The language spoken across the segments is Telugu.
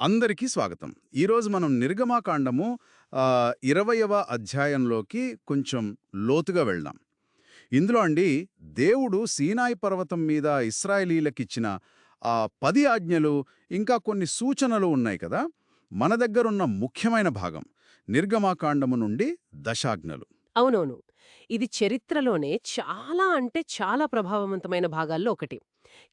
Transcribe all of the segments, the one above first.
అందరికీ స్వాగతం. ఈరోజు మనం నిర్గమాకాండము ఇరవయవ అధ్యాయంలోకి కొంచెం లోతుగా వెళ్దాం. ఇందులో అండి దేవుడు సీనాయి పర్వతం మీద ఇస్రాయలీలకిచ్చిన ఆ పది ఆజ్ఞలు ఇంకా కొన్ని సూచనలు ఉన్నాయి కదా? మన దగ్గరున్న ముఖ్యమైన భాగం నిర్గమాకాండము నుండి దశాజ్ఞలు. అవునవును. ఇది చరిత్రలోనే చాలా అంటే చాలా ప్రభావవంతమైన భాగాల్లో ఒకటి.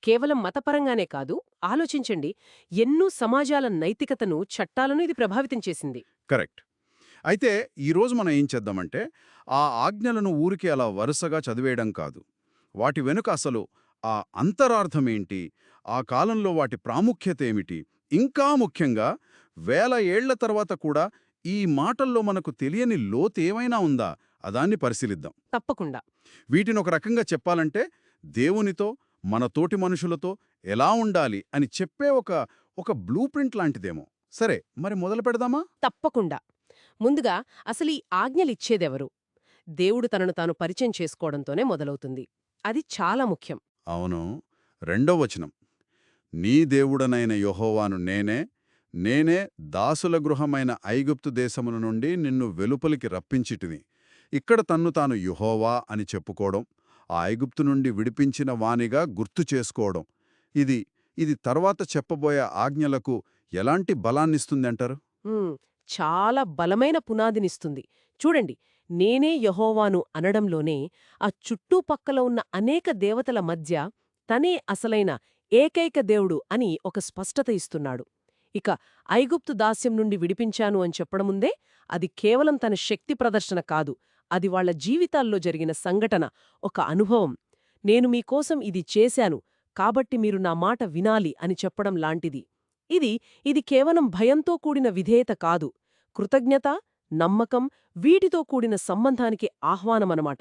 కేవలం మతపరంగానే కాదు ఆలోచించండి ఎన్నో సమాజాల నైతికతను చట్టాలను ఇది ప్రభావితం చేసింది. కరెక్ట్. అయితే ఈరోజు మనం ఏం చేద్దామంటే ఆ ఆజ్ఞలను ఊరికి అలా వరుసగా చదివేయడం కాదు. వాటి వెనుక అసలు ఆ అంతరార్థం ఏంటి? ఆ కాలంలో వాటి ప్రాముఖ్యత ఏమిటి? ఇంకా ముఖ్యంగా వేల ఏళ్ళ తర్వాత కూడా ఈ మాటల్లో మనకు తెలియని లోతు ఏమైనా ఉందా? అదాన్ని పరిశీలిద్దాం. తప్పకుండా. వీటిని ఒక రకంగా చెప్పాలంటే దేవునితో మన తోటి మనుషులతో ఎలా ఉండాలి అని చెప్పే ఒక ఒక బ్లూ ప్రింట్ లాంటిదేమో. సరే మరి మొదలు పెడదామా? తప్పకుండా. ముందుగా అసలు ఈ ఆజ్ఞలిచ్చేదెవరు దేవుడు తనను తాను పరిచయం చేసుకోవడంతోనే మొదలవుతుంది. అది చాలా ముఖ్యం. అవును. రెండో వచనం. నీ దేవుడనైన యెహోవాను నేనే నేనే దాసుల గృహమైన ఐగుప్తు దేశముల నుండి నిన్ను వెలుపలికి రప్పించిటిని. ఇక్కడ తన్ను తాను యుహోవా అని చెప్పుకోవడం ఆ ఐగుప్తు నుండి విడిపించిన వానిగా గుర్తు చేసుకోవడం. ఇది ఇది తర్వాత చెప్పబోయే ఆజ్ఞలకు ఎలాంటి బలాన్నిస్తుందంటారు? చాలా బలమైన పునాదినిస్తుంది. చూడండి నేనే యహోవాను అనడంలోనే ఆ చుట్టుపక్కల ఉన్న అనేక దేవతల మధ్య తనే అసలైన ఏకైక దేవుడు అని ఒక స్పష్టత ఇస్తున్నాడు. ఇక ఐగుప్తు దాస్యం నుండి విడిపించాను అని చెప్పడముందే అది కేవలం తన శక్తి ప్రదర్శన కాదు. అది వాళ్ళ జీవితాల్లో జరిగిన సంఘటన ఒక అనుభవం. నేను మీకోసం ఇది చేశాను కాబట్టి మీరు నా మాట వినాలి అని చెప్పడం లాంటిది. ఇది ఇది కేవలం భయంతో కూడిన విధేయత కాదు. కృతజ్ఞత నమ్మకం వీటితో కూడిన సంబంధానికి ఆహ్వానమనమాట.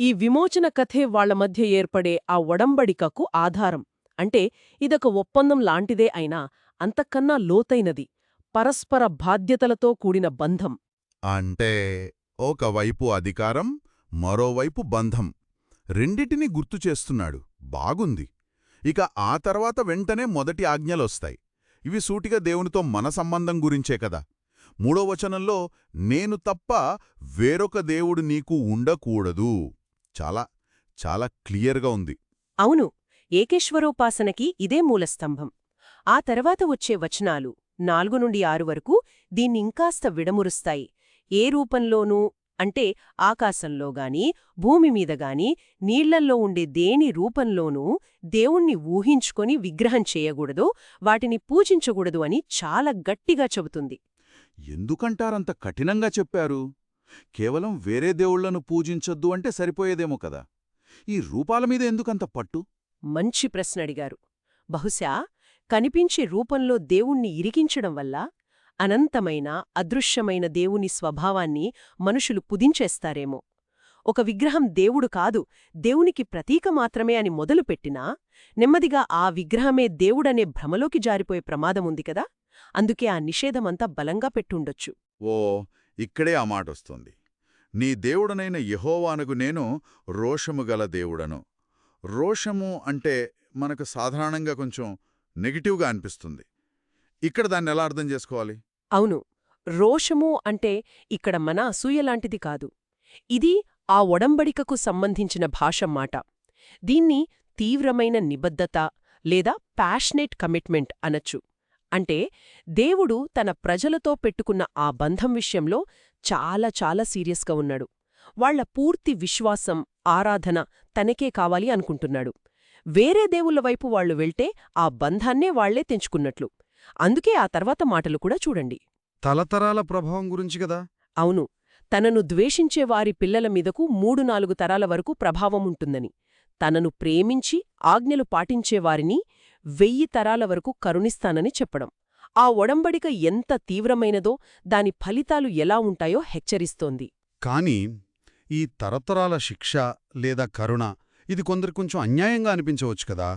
ఈ విమోచన కథే వాళ్ళ మధ్య ఏర్పడే ఆ ఒడంబడికకు ఆధారం. అంటే ఇదొక ఒప్పందం లాంటిదే అయినా అంతకన్నా లోతైనది. పరస్పర బాధ్యతలతో కూడిన బంధం. అంటే ఒకవైపు అధికారం మరోవైపు బంధం. రెండిటిని గుర్తు చేస్తున్నాడు. బాగుంది. ఇక ఆ తర్వాత వెంటనే మొదటి ఆజ్ఞలొస్తాయి. ఇవి సూటిగా దేవునితో మన సంబంధం గురించే కదా. మూడో వచనంలో నేను తప్ప వేరొక దేవుడు నీకు ఉండకూడదు. చాలా చాలా క్లియర్గా ఉంది. అవును. ఏకేశ్వరోపాసనకి ఇదే మూలస్తంభం. ఆ తర్వాత వచ్చే వచనాలు నాలుగు నుండి ఆరు వరకు దీన్నింకాస్త విడమురుస్తాయి. ఏ రూపంలోనూ అంటే ఆకాశంలో గాని భూమి మీద గాని నీళ్ళల్లో ఉండే దేని రూపంలోనూ దేవుణ్ణి ఊహించుకొని విగ్రహం చేయకూడదు వాటిని పూజించకూడదు అని చాలా గట్టిగా చెబుతుంది. ఎందుకంటారంత కఠినంగా చెప్పారు? కేవలం వేరే దేవుళ్ళను పూజించొద్దు అంటే సరిపోయేదేమో కదా. ఈ రూపాల మీద ఎందుకంత పట్టు? మంచి ప్రశ్న అడిగారు. బహుశా కనిపించే రూపంలో దేవుణ్ణి ఇరికించడం వల్ల అనంతమైన అదృశ్యమైన దేవుని స్వభావాన్ని మనుషులు పుదించేస్తారేమో ఒక విగ్రహం దేవుడు కాదు దేవునికి ప్రతీక మాత్రమే అని మొదలుపెట్టినా నెమ్మదిగా ఆ విగ్రహమే దేవుడనే భ్రమలోకి జారిపోయే ప్రమాదముంది కదా? అందుకే ఆ నిషేధమంతా బలంగా పెట్టుండొచ్చు. ఓ ఇక్కడే ఆ మాటొస్తుంది. నీ దేవుడనైన యహోవానుగు నేను రోషము గల దేవుడను. రోషము అంటే మనకు సాధారణంగా కొంచెం నెగిటివ్గా అనిపిస్తుంది. ఇక్కడ దాన్ని ఎలా అర్థం చేసుకోవాలి? అవును రోషము అంటే ఇక్కడ మన అసూయలాంటిది కాదు. ఇది ఆ ఒడంబడికకు సంబంధించిన భాష మాట దీన్ని తీవ్రమైన నిబద్ధత లేదా ప్యాషనేట్ కమిట్మెంట్ అనొచ్చు. అంటే దేవుడు తన ప్రజలతో పెట్టుకున్న ఆ బంధం విషయంలో చాలా చాలా సీరియస్గా ఉన్నాడు. వాళ్ళ పూర్తి విశ్వాసం ఆరాధన తనకే కావాలి అనుకుంటున్నాడు. వేరే దేవుళ్ళ వైపు వాళ్ళు వెళ్తే ఆ బంధాన్నే వాళ్ళే తెంచుకున్నట్లు. అందుకే ఆ తర్వాత మాటలు కూడా చూడండి. తలతరాల ప్రభావం గురించి కదా? అవును. తనను ద్వేషించే వారి పిల్లల మీదకు మూడు నాలుగు తరాల వరకు ప్రభావం ఉంటుందని తనను ప్రేమించి ఆజ్ఞలు పాటించేవారిని వెయ్యి తరాల వరకు కరుణిస్తానని చెప్పడం. ఆ ఒడంబడిక ఎంత తీవ్రమైనదో దాని ఫలితాలు ఎలా ఉంటాయో హెచ్చరిస్తోంది. కానీ ఈ తరతరాల శిక్ష లేదా కరుణ ఇది కొందరు కొంచెం అన్యాయంగా అనిపించవచ్చు కదా?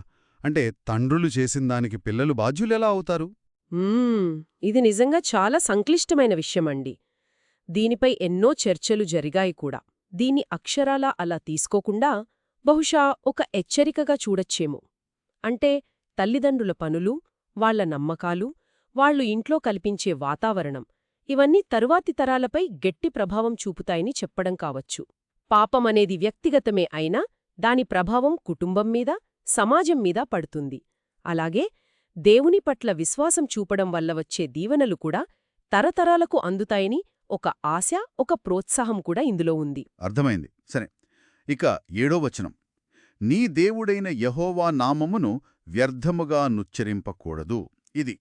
అంటే తండ్రులు చేసిన దానికి పిల్లలు బాధ్యులెలా అవుతారు? ఇది నిజంగా చాలా సంక్లిష్టమైన విషయమండి. దీనిపై ఎన్నో చర్చలు జరిగాయి కూడా. దీన్ని అక్షరాలా అలా తీసుకోకుండా బహుశా ఒక హెచ్చరికగా చూడచ్చేమో. అంటే తల్లిదండ్రుల పనులు వాళ్ళ నమ్మకాలు వాళ్ళు ఇంట్లో కల్పించే వాతావరణం ఇవన్నీ తరువాతి తరాలపై గట్టి ప్రభావం చూపుతాయని చెప్పడం కావచ్చు. పాపమనేది వ్యక్తిగతమే అయినా దాని ప్రభావం కుటుంబం మీద సమాజం మీద పడుతుంది. అలాగే దేవుని పట్ల విశ్వాసం చూపడం వల్ల వచ్చే దీవెనలు కూడా తరతరాలకు అందుతాయని ఒక ఆశ ఒక ప్రోత్సాహం కూడా ఇందులో ఉంది. అర్థమైంది. సరే ఇక ఏడో వచనం. నీ దేవుడైన యహోవా నామమును వ్యర్థముగా నుచ్చరింపకూడదు. ఇది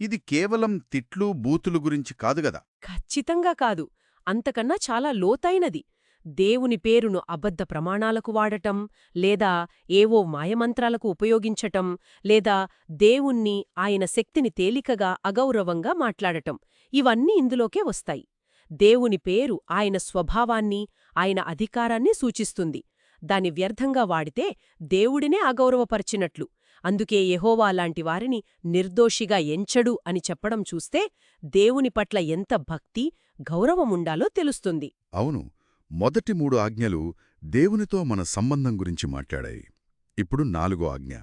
ఇది కేవలం తిట్లు బూతులు గురించి కాదు గదా? ఖచ్చితంగా కాదు. అంతకన్నా చాలా లోతైనది. దేవుని పేరును అబద్ధ ప్రమాణాలకు వాడటం లేదా ఏవో మాయమంత్రాలకు ఉపయోగించటం లేదా దేవుణ్ణి ఆయన శక్తిని తేలికగా అగౌరవంగా మాట్లాడటం. ఇవన్నీ ఇందులోకే వస్తాయి. దేవుని పేరు ఆయన స్వభావాన్ని ఆయన అధికారాన్ని సూచిస్తుంది. దాని వ్యర్థంగా వాడితే దేవుడినే అగౌరవపరిచినట్లు. అందుకే యహోవా లాంటి వారిని నిర్దోషిగా ఎంచడు అని చెప్పడం చూస్తే దేవుని పట్ల ఎంత భక్తి గౌరవముండాలో తెలుస్తుంది. అవును. మొదటి మూడు ఆజ్ఞలు దేవునితో మన సంబంధం గురించి మాట్లాడాయి. ఇప్పుడు నాలుగో ఆజ్ఞ.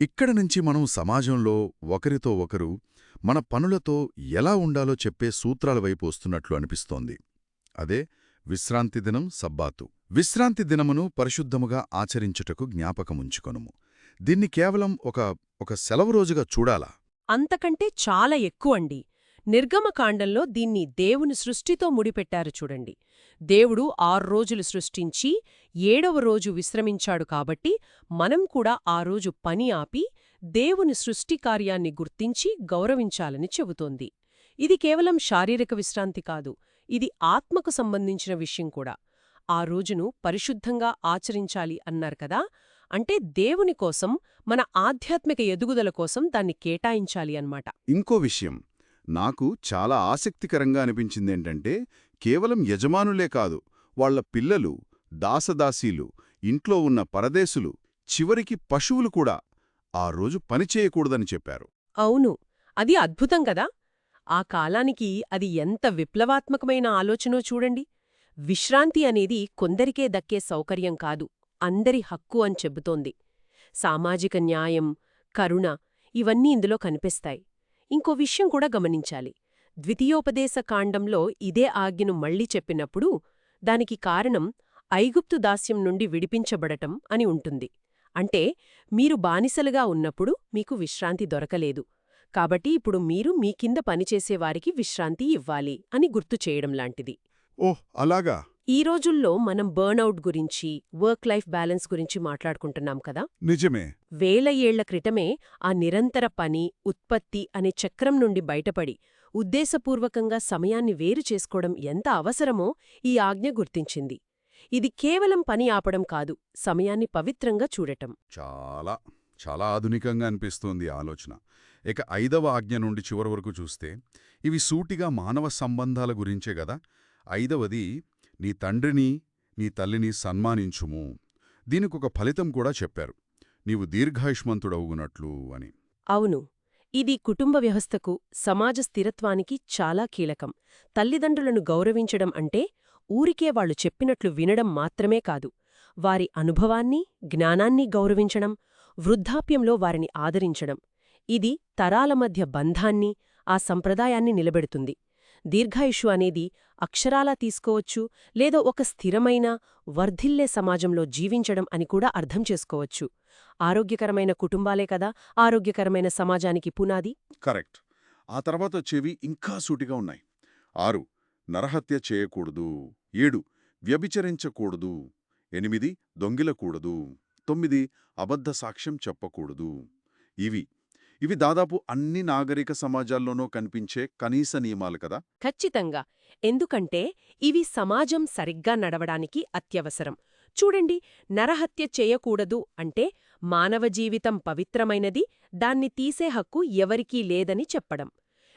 ఇక్కడ నుంచి మనం సమాజంలో ఒకరితో ఒకరు మన పనులతో ఎలా ఉండాలో చెప్పే సూత్రాల వైపు వస్తున్నట్లు అనిపిస్తోంది. అదే విశ్రాంతి దినం సబ్బాతు. విశ్రాంతి దినమును పరిశుద్ధముగా ఆచరించుటకు జ్ఞాపకముంచుకొనుము. దీన్ని కేవలం ఒక ఒక సెలవు రోజుగా చూడాలా? అంతకంటే చాలా ఎక్కువండి. నిర్గమకాండంలో దీన్ని దేవుని సృష్టితో ముడిపెట్టారు చూడండి. దేవుడు ఆరు రోజులు సృష్టించి ఏడవ రోజు విశ్రమించాడు కాబట్టి మనం కూడా ఆ రోజు పని ఆపి దేవుని సృష్టి కార్యాన్ని గుర్తించి గౌరవించాలని చెబుతోంది. ఇది కేవలం శారీరక విశ్రాంతి కాదు ఇది ఆత్మకు సంబంధించిన విషయం కూడా. ఆ రోజును పరిశుద్ధంగా ఆచరించాలి అన్నారు కదా? అంటే దేవుని కోసం మన ఆధ్యాత్మిక ఎదుగుదల కోసం దాన్ని కేటాయించాలి అన్నమాట. ఇంకో విషయం నాకు చాలా ఆసక్తికరంగా అనిపించిందేంటంటే కేవలం యజమానులే కాదు వాళ్ళ పిల్లలు దాసదాసీలు ఇంట్లో ఉన్న పరదేశులు చివరికి పశువులు కూడా ఆ రోజు పనిచేయకూడదని చెప్పారు. అవును అది అద్భుతం కదా! ఆ కాలానికి అది ఎంత విప్లవాత్మకమైన ఆలోచనో చూడండి. విశ్రాంతి అనేది కొందరికే దక్కే సౌకర్యం కాదు అందరి హక్కు అని చెబుతోంది. సామాజిక న్యాయం కరుణ ఇవన్నీ ఇందులో కనిపిస్తాయి. ఇంకో విషయం కూడా గమనించాలి. ద్వితీయోపదేశ కాండంలో ఇదే ఆజ్ఞను మళ్ళీ చెప్పినప్పుడు దానికి కారణం ఐగుప్తు దాస్యం నుండి విడిపించబడటం అని ఉంటుంది. అంటే మీరు బానిసలుగా ఉన్నప్పుడు మీకు విశ్రాంతి దొరకలేదు. కాబట్టి ఇప్పుడు మీరు మీ కింద పనిచేసేవారికి విశ్రాంతి ఇవ్వాలి అని గుర్తు చేయడం లాంటిది. ఓహ్ అలాగా. ఈ రోజుల్లో మనం బర్నౌట్ గురించి వర్క్ లైఫ్ బ్యాలెన్స్ గురించి మాట్లాడుకుంటున్నాం కదా? నిజమే. వేల ఏళ్ళ క్రితమే ఆ నిరంతర పని ఉత్పత్తి అనే చక్రం నుండి బయటపడి ఉద్దేశపూర్వకంగా సమయాన్ని వేరు చేసుకోవడం ఎంత అవసరమో ఈ ఆజ్ఞ గుర్తించింది. ఇది కేవలం పని ఆపడం కాదు సమయాన్ని పవిత్రంగా చూడటం. చాలా చాలా ఆధునికంగా అనిపిస్తోంది ఆలోచన. ఇక ఐదవ ఆజ్ఞ నుండి చివరి వరకు చూస్తే ఇవి సూటిగా మానవ సంబంధాల గురించే గదా ఐదవది నీ తండ్రిని నీ తల్లిని సన్మానించుము. దీనికొక ఫలితం కూడా చెప్పారు. నీవు దీర్ఘాయుష్మంతుడవుగునట్లు అని. అవును. ఇది కుటుంబ వ్యవస్థకు సమాజ స్థిరత్వానికి చాలా కీలకం. తల్లిదండ్రులను గౌరవించడం అంటే ఊరికే వాళ్ళు చెప్పినట్లు వినడం మాత్రమే కాదు. వారి అనుభవాన్ని జ్ఞానాన్ని గౌరవించడం వృద్ధాప్యంలో వారిని ఆదరించడం. ఇది తరాల మధ్య బంధాన్ని ఆ సంప్రదాయాన్ని నిలబెడుతుంది. దీర్ఘాయుషు అనేది అక్షరాలా తీసుకోవచ్చు లేదా ఒక స్థిరమైన వర్ధిల్లే సమాజంలో జీవించడం అని కూడా అర్థం చేసుకోవచ్చు. ఆరోగ్యకరమైన కుటుంబాలే కదా ఆరోగ్యకరమైన సమాజానికి పునాది. కరెక్ట్. ఆ తర్వాత వచ్చేవి ఇంకా సూటిగా ఉన్నాయి. ఆరు నరహత్య చేయకూడదు. ఏడు వ్యభిచరించకూడదు. ఎనిమిది దొంగిలకూడదు. తొమ్మిది అబద్ధ సాక్ష్యం చెప్పకూడదు. ఇవి ఇవి దాదాపు అన్ని నాగరిక సమాజాల్లోనూ కనిపించే కనీస నియమాలు కదా? ఖచ్చితంగా. ఎందుకంటే ఇవి సమాజం సరిగ్గా నడవడానికి అత్యవసరం. చూడండి నరహత్య చేయకూడదు అంటే మానవ జీవితం పవిత్రమైనది దాన్ని తీసే హక్కు ఎవరికీ లేదని చెప్పడం.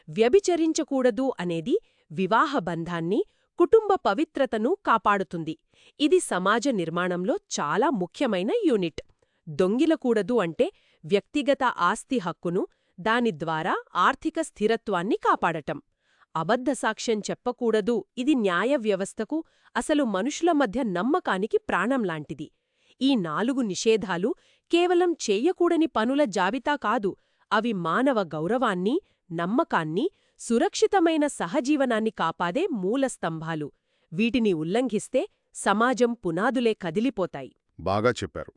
వ్యభిచరించకూడదు అనేది వివాహ బంధాన్ని కుటుంబ పవిత్రతను కాపాడుతుంది. ఇది సమాజ నిర్మాణంలో చాలా ముఖ్యమైన యూనిట్. దొంగిలకూడదు అంటే వ్యక్తిగత ఆస్తి హక్కును దాని ద్వారా ఆర్థిక స్థిరత్వాన్ని కాపాడటం. అబద్ధ సాక్ష్యం చెప్పకూడదు ఇది న్యాయ వ్యవస్థకు అసలు మనుషుల మధ్య నమ్మకానికి ప్రాణం లాంటిది. ఈ నాలుగు నిషేధాలు కేవలం చెయ్యకూడని పనుల జాబితా కాదు అవి మానవ గౌరవాన్ని నమ్మకాన్ని సురక్షితమైన సహజీవనాన్ని కాపాడే మూలస్తంభాలు వీటిని ఉల్లంఘిస్తే సమాజం పునాదులే కదిలిపోతాయి. బాగా చెప్పారు.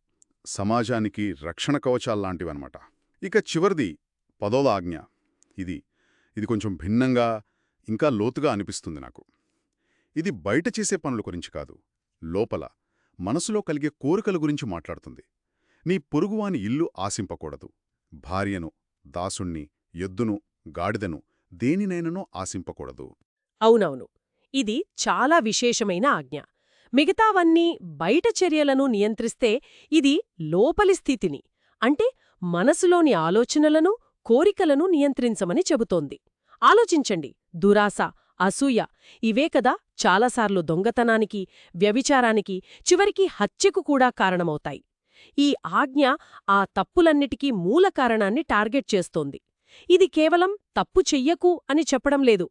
సమాజానికి రక్షణ కవచాల్లాంటివన్నమాట ఇక చివరిది పదోల ఆజ్ఞ. ఇది ఇది కొంచెం భిన్నంగా ఇంకా లోతుగా అనిపిస్తుంది నాకు. ఇది బయట చేసే పనుల గురించి కాదు. లోపల మనసులో కలిగే కోరికల గురించి మాట్లాడుతుంది. నీ పొరుగువాని ఇల్లు ఆశింపకూడదు. భార్యను దాసుణ్ణి ఎద్దును గాడిదను దేనినైననో ఆశింపకూడదు. అవునవును. ఇది చాలా విశేషమైన ఆజ్ఞ. మిగతావన్నీ బయట చర్యలను నియంత్రిస్తే ఇది లోపలి స్థితిని అంటే మనసులోని ఆలోచనలను కోరికలను నియంత్రించమని చెబుతోంది. ఆలోచించండి. దురాశ అసూయ ఇవే కదా చాలాసార్లు దొంగతనానికి వ్యభిచారానికి చివరికి హత్యకు కూడా కారణమవుతాయి. ఈ ఆజ్ఞ ఆ తప్పులన్నిటికీ మూల కారణాన్ని టార్గెట్ చేస్తోంది. ఇది కేవలం తప్పు చెయ్యకు అని చెప్పడం లేదు.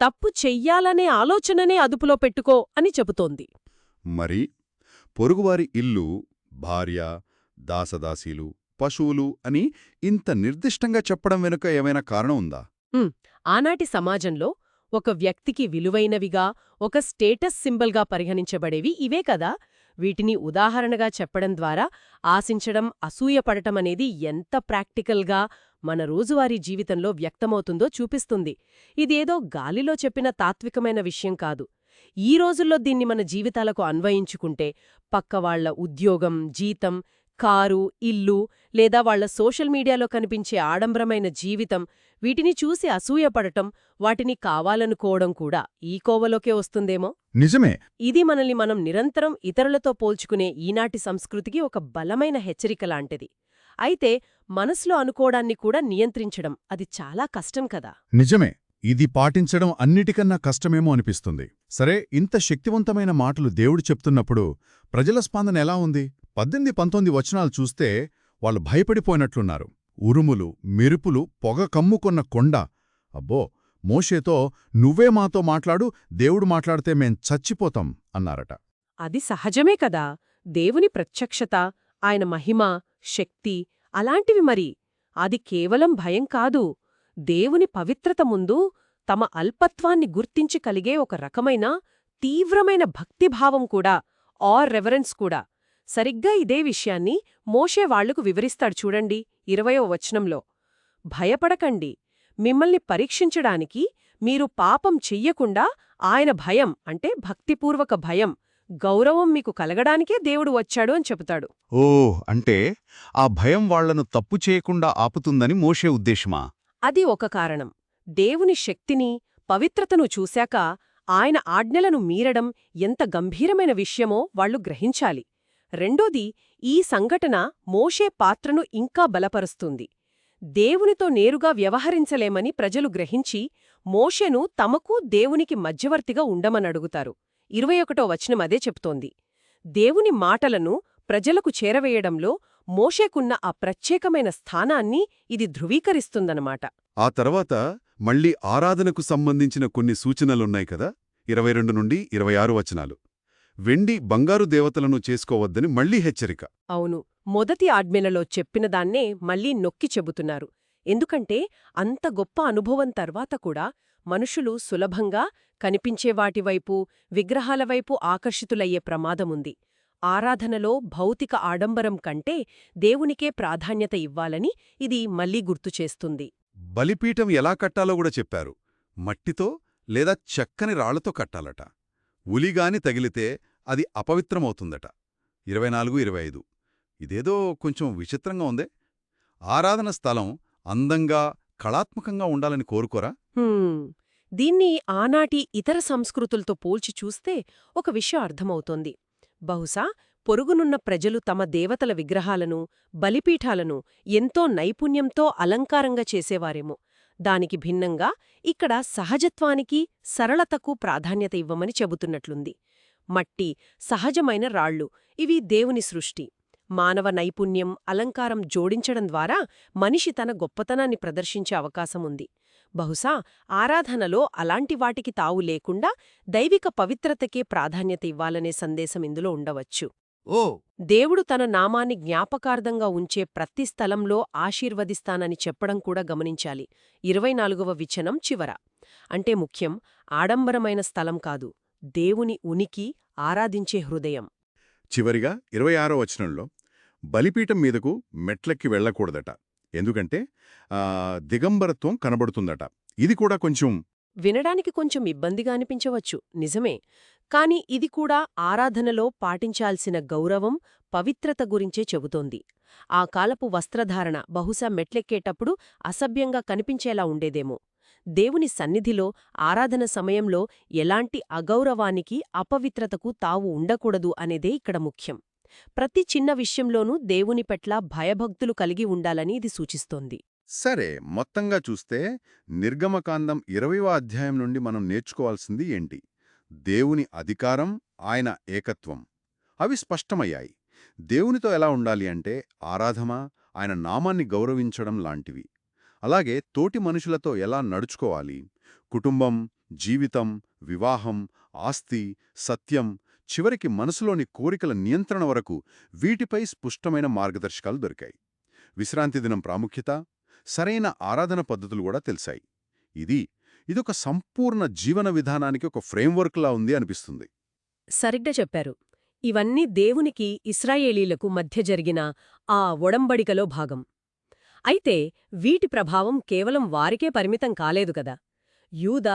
తప్పు చెయ్యాలనే ఆలోచననే అదుపులో పెట్టుకో అని చెబుతోంది. మరి పొరుగువారి ఇల్లు భార్య దాసదాసీలు పశువులు అని ఇంత నిర్దిష్టంగా చెప్పడం వెనుక ఏమైనా కారణం ఉందా? ఆనాటి సమాజంలో ఒక వ్యక్తికి విలువైనవిగా ఒక స్టేటస్ సింబల్గా పరిగణించబడేవి ఇవే కదా. వీటిని ఉదాహరణగా చెప్పడం ద్వారా ఆశించడం అసూయపడటం అనేది ఎంత ప్రాక్టికల్గా మన రోజువారీ జీవితంలో వ్యక్తమవుతుందో చూపిస్తుంది. ఇదేదో గాలిలో చెప్పిన తాత్వికమైన విషయం కాదు. ఈ రోజుల్లో దీన్ని మన జీవితాలకు అన్వయించుకుంటే పక్కవాళ్ళ ఉద్యోగం జీతం కారు ఇల్లు లేదా వాళ్ళ సోషల్ మీడియాలో కనిపించే ఆడంబరమైన జీవితం వీటిని చూసి అసూయపడటం వాటిని కావాలనుకోవడం కూడా ఈ కోవలోకే వస్తుందేమో? నిజమే. ఇది మనల్ని మనం నిరంతరం ఇతరులతో పోల్చుకునే ఈనాటి సంస్కృతికి ఒక బలమైన హెచ్చరిక లాంటిది. అయితే మనసులో అనుకోవడాన్ని కూడా నియంత్రించడం అది చాలా కష్టం కదా? నిజమే. ఇది పాటించడం అన్నిటికన్నా కష్టమేమో అనిపిస్తుంది. సరే ఇంత శక్తివంతమైన మాటలు దేవుడు చెప్తున్నప్పుడు ప్రజల స్పందన ఎలా ఉంది? పద్దెనిమిది పంతొమ్మిది వచనాలు చూస్తే వాళ్ళు భయపడిపోయినట్లున్నారు. ఉరుములు మెరుపులు పొగ కమ్ముకొన్న కొండ. అబ్బో మోషేతో నువ్వే మాతో మాట్లాడు దేవుడు మాట్లాడితే మేం చచ్చిపోతాం అన్నారట. అది సహజమే కదా! దేవుని ప్రత్యక్షత ఆయన మహిమ శక్తి అలాంటివి మరి. అది కేవలం భయం కాదు. దేవుని పవిత్రత ముందు తమ అల్పత్వాన్ని గుర్తించి కలిగే ఒక రకమైన తీవ్రమైన భక్తిభావం కూడా ఆర్ రెవరెన్స్ కూడా. సరిగ్గా ఇదే విషయాన్ని మోషే వాళ్ళకు వివరిస్తాడు చూడండి ఇరవయో వచనంలో. భయపడకండి. మిమ్మల్ని పరీక్షించడానికి మీరు పాపం చెయ్యకుండా ఆయన భయం అంటే భక్తిపూర్వక భయం గౌరవం మీకు కలగడానికే దేవుడు వచ్చాడు అని చెబుతాడు. ఓ అంటే ఆ భయం వాళ్ళను తప్పు చేయకుండా ఆపుతుందని మోషే ఉద్దేశమా? అది ఒక కారణం. దేవుని శక్తిని పవిత్రతను చూశాక ఆయన ఆజ్ఞలను మీరడం ఎంత గంభీరమైన విషయమో వాళ్ళు గ్రహించాలి. రెండోది ఈ సంఘటన మోషే పాత్రను ఇంకా బలపరుస్తుంది. దేవునితో నేరుగా వ్యవహరించలేమని ప్రజలు గ్రహించి మోషెను తమకు దేవునికి మధ్యవర్తిగా ఉండమనడుగుతారు ఇరవై ఒకటో వచనం అదే చెప్తోంది. దేవుని మాటలను ప్రజలకు చేరవేయడంలో మోషేకున్న ఆ ప్రత్యేకమైన స్థానాన్ని ఇది ధృవీకరిస్తుందన్నమాట. ఆ తర్వాత మళ్ళీ ఆరాధనకు సంబంధించిన కొన్ని సూచనలున్నాయి కదా? ఇరవై రెండు నుండి ఇరవై ఆరు వచనాలు. వెండి బంగారు దేవతలను చేసుకోవద్దని మళ్ళీ హెచ్చరిక. అవును మొదటి ఆజ్ఞలలో చెప్పినదాన్నే మళ్ళీ నొక్కి చెబుతున్నారు. ఎందుకంటే అంత గొప్ప అనుభవం తర్వాత కూడా మనుషులు సులభంగా కనిపించేవాటివైపు విగ్రహాల వైపు ఆకర్షితులయ్యే ప్రమాదముంది. ఆరాధనలో భౌతిక ఆడంబరం కంటే దేవునికే ప్రాధాన్యత ఇవ్వాలని ఇది మళ్ళీ గుర్తుచేస్తుంది బలిపీఠం ఎలా కట్టాలో కూడా చెప్పారు. మట్టితో లేదా చెక్కని రాళ్ళతో కట్టాలట. ఉలిగాని తగిలితే అది అపవిత్రమవుతుందట. ఇరవై నాలుగు ఇరవై ఐదు ఇదేదో కొంచెం విచిత్రంగా ఉందే. ఆరాధన స్థలం అందంగా కళాత్మకంగా ఉండాలని కోరుకోరా. దీన్ని ఆనాటి ఇతర సంస్కృతులతో పోల్చి చూస్తే ఒక విషయం అర్థమవుతోంది. బహుశా పొరుగునున్న ప్రజలు తమ దేవతల విగ్రహాలను బలిపీఠాలను ఎంతో నైపుణ్యంతో అలంకారంగా చేసేవారేమో. దానికి భిన్నంగా ఇక్కడ సహజత్వానికి సరళతకు ప్రాధాన్యత ఇవ్వమని చెబుతున్నట్లుంది. మట్టి సహజమైన రాళ్ళు ఇవి దేవుని సృష్టి. మానవ నైపుణ్యం అలంకారం జోడించడం ద్వారా మనిషి తన గొప్పతనాన్ని ప్రదర్శించే అవకాశముంది. బహుశా ఆరాధనలో అలాంటి వాటికి తావు లేకుండా దైవిక పవిత్రతకే ప్రాధాన్యత ఇవ్వాలనే సందేశం ఇందులో ఉండవచ్చు. ఓ! దేవుడు తన నామాన్ని జ్ఞాపకార్థంగా ఉంచే ప్రతి స్థలంలో ఆశీర్వదిస్తానని చెప్పడం కూడా గమనించాలి. ఇరవై నాలుగవ విచనం చివర. అంటే ముఖ్యం ఆడంబరమైన స్థలం కాదు. దేవుని ఉనికి ఆరాధించే హృదయం. చివరిగా ఇరవై ఆరో వచనంలో బలిపీఠం మీదకు మెట్లెక్కి వెళ్ళకూడదట. ఎందుకంటే దిగంబరత్వం కనబడుతుందట. ఇది కూడా కొంచెం వినడానికి కొంచెం ఇబ్బందిగా అనిపించవచ్చు నిజమే. కాని ఇది కూడా ఆరాధనలో పాటించాల్సిన గౌరవం పవిత్రత గురించే చెబుతోంది. ఆ కాలపు వస్త్రధారణ బహుశా మెట్లెక్కేటప్పుడు అసభ్యంగా కనిపించేలా ఉండేదేమో. దేవుని సన్నిధిలో ఆరాధన సమయంలో ఎలాంటి అగౌరవానికి అపవిత్రతకు తావు ఉండకూడదు అనేదే ఇక్కడ ముఖ్యం. ప్రతి చిన్న విషయంలోనూ దేవుని పట్ల భయభక్తులు కలిగి ఉండాలని ఇది సూచిస్తోంది. సరే మొత్తంగా చూస్తే నిర్గమకాండం ఇరవైవ అధ్యాయం నుండి మనం నేర్చుకోవాల్సింది ఏంటి? దేవుని అధికారం ఆయన ఏకత్వం. అవి స్పష్టమయ్యాయి. దేవునితో ఎలా ఉండాలి అంటే ఆరాధమ ఆయన నామాన్ని గౌరవించడం లాంటివి. అలాగే తోటి మనుషులతో ఎలా నడుచుకోవాలి? కుటుంబం జీవితం వివాహం ఆస్తి సత్యం చివరికి మనసులోని కోరికల నియంత్రణ వరకు వీటిపై స్పష్టమైన మార్గదర్శకాలు దొరికాయి. విశ్రాంతి దినం ప్రాముఖ్యత సరైన ఆరాధన పద్ధతులు కూడా తెలిసాయి. ఇది ఇదొక సంపూర్ణ జీవన విధానానికి ఒక ఫ్రేమ్వర్క్లా ఉంది అనిపిస్తుంది. సరిగ్గా చెప్పారు. ఇవన్నీ దేవునికి ఇస్రాయేలీలకు మధ్య జరిగిన ఆ ఒడంబడికలో భాగం. అయితే వీటి ప్రభావం కేవలం వారికే పరిమితం కాలేదు కదా. యూద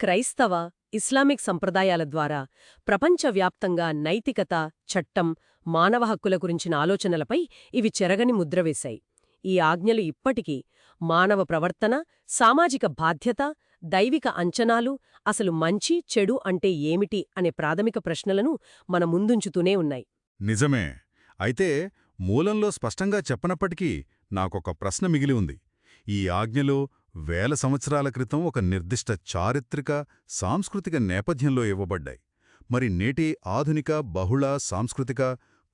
క్రైస్తవ ఇస్లామిక్ సంప్రదాయాల ద్వారా ప్రపంచవ్యాప్తంగా నైతికత చట్టం మానవ హక్కుల గురించిన ఆలోచనలపై ఇవి చెరగని ముద్రవేశాయి ఈ ఆజ్ఞలు ఇప్పటికీ మానవ ప్రవర్తన సామాజిక బాధ్యత దైవిక అంచనాలు అసలు మంచి చెడు అంటే ఏమిటి అనే ప్రాథమిక ప్రశ్నలను మన ముందుంచుతూనే ఉన్నాయి. నిజమే. అయితే మూలంలో స్పష్టంగా చెప్పనప్పటికీ నాకొక ప్రశ్న మిగిలి ఉంది. ఈ ఆజ్ఞలో వేల సంవత్సరాల క్రితం ఒక నిర్దిష్ట చారిత్రక సాంస్కృతిక నేపథ్యంలో ఇవ్వబడ్డాయి. మరి నేటి ఆధునిక బహుళ సాంస్కృతిక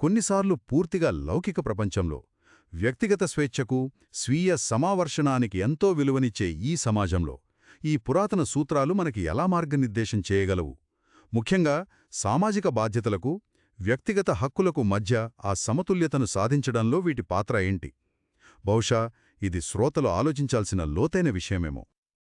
కొన్నిసార్లు పూర్తిగా లౌకిక ప్రపంచంలో వ్యక్తిగత స్వేచ్ఛకు స్వీయ సమావర్షణానికి ఎంతో విలువనిచ్చే ఈ సమాజంలో ఈ పురాతన సూత్రాలు మనకి ఎలా మార్గనిర్దేశం చేయగలవు? ముఖ్యంగా సామాజిక బాధ్యతలకు వ్యక్తిగత హక్కులకు మధ్య ఆ సమతుల్యతను సాధించడంలో వీటి పాత్ర ఏంటి? బహుశా ఇది శ్రోతలు ఆలోచించాల్సిన లోతైన విషయమేమో.